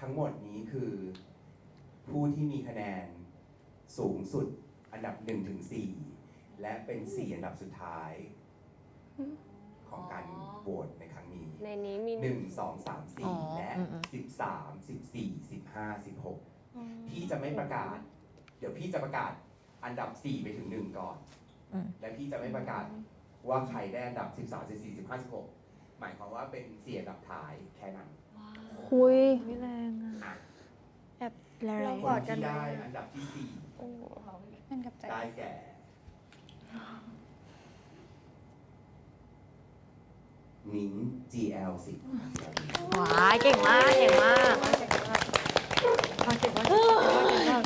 ทั้งหมดนี้คือผู้ที่มีคะแนนสูงสุดอันดับ1ถึง4และเป็น 4 อันดับสุดท้าย ของการโหวตในครั้งนี้ ในนี้มี 1 2 3 อ๋อ4 และอืมอืม 13 14 15 16 พี่จะไม่ประกาศ เดี๋ยวพี่จะประกาศอันดับ 4 ไปถึง 1 ก่อน อืม และพี่จะไม่ประกาศว่าใครได้อันดับ 13 14 15 16 หมายความว่าเป็นเสียอันดับท้ายแค่นั้น คุยไม่แรงอะอะแอบแรงเราคกอนดกันที่ไหมได้อะอันดับที่นั่นกับใจ4ได้แก่นิ้ง GL 10ว้ายเก่งมากเก่งมากเก่งมากเก่งมากเก่งมาก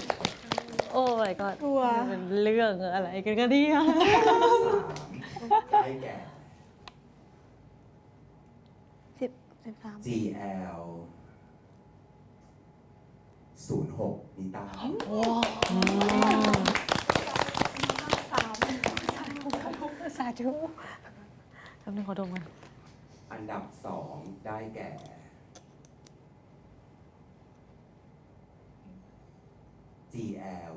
โอ้ my god กลัวเป็นเรื่องอะไรกันกันเนี่ยได้แก่สิบ สิบสาม GL 06นิตาสาธุแป๊บนึงขอดมกันอันดับ2ได้แก่ GL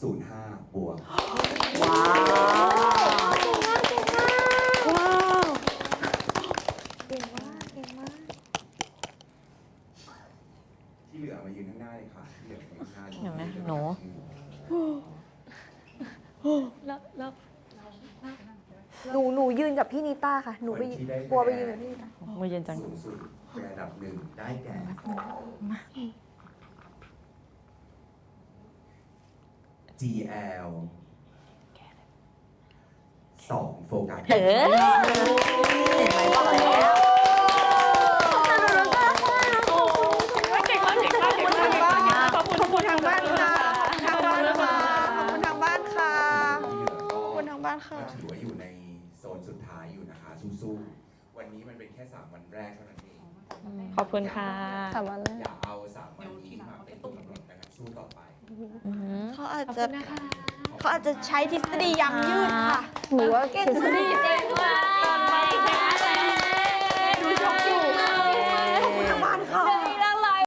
05บวกว้าวว้าว เก่งมากเก่งมาก ที่ เหลือมายืนข้างหน้าเลยค่ะที่เหลือมายืนข้างหน้าเห็นไหมหนู แล้วแล้วหนูหนูยืนกับพี่นิต้าค่ะ หนูไปยืนกลัวไปยืนกับพี่นิต้ามือเย็นจังสูงสุดเป็นอันดับหนึ่งได้แก่ GL สองโฟกัส เออ เห็นไหมางบ้านค่ะก็ถือว่าอยู่ในโซนสุดท้ายอยู่นะคะสู้ๆวันนี้มันเป็นแค่3วันแรกเท่านั้นเองขอบคุณค่ะสามวันแรกอย่าเอา3วันนี้มาเป็นตัวกำหนดนะครับสู้ต่อไปอือหือเขาอาจจะเขาอาจจะใช้ทฤษฎียังยืดค่ะหนูว่าเก่งทฤษฎีมากเก่งมาก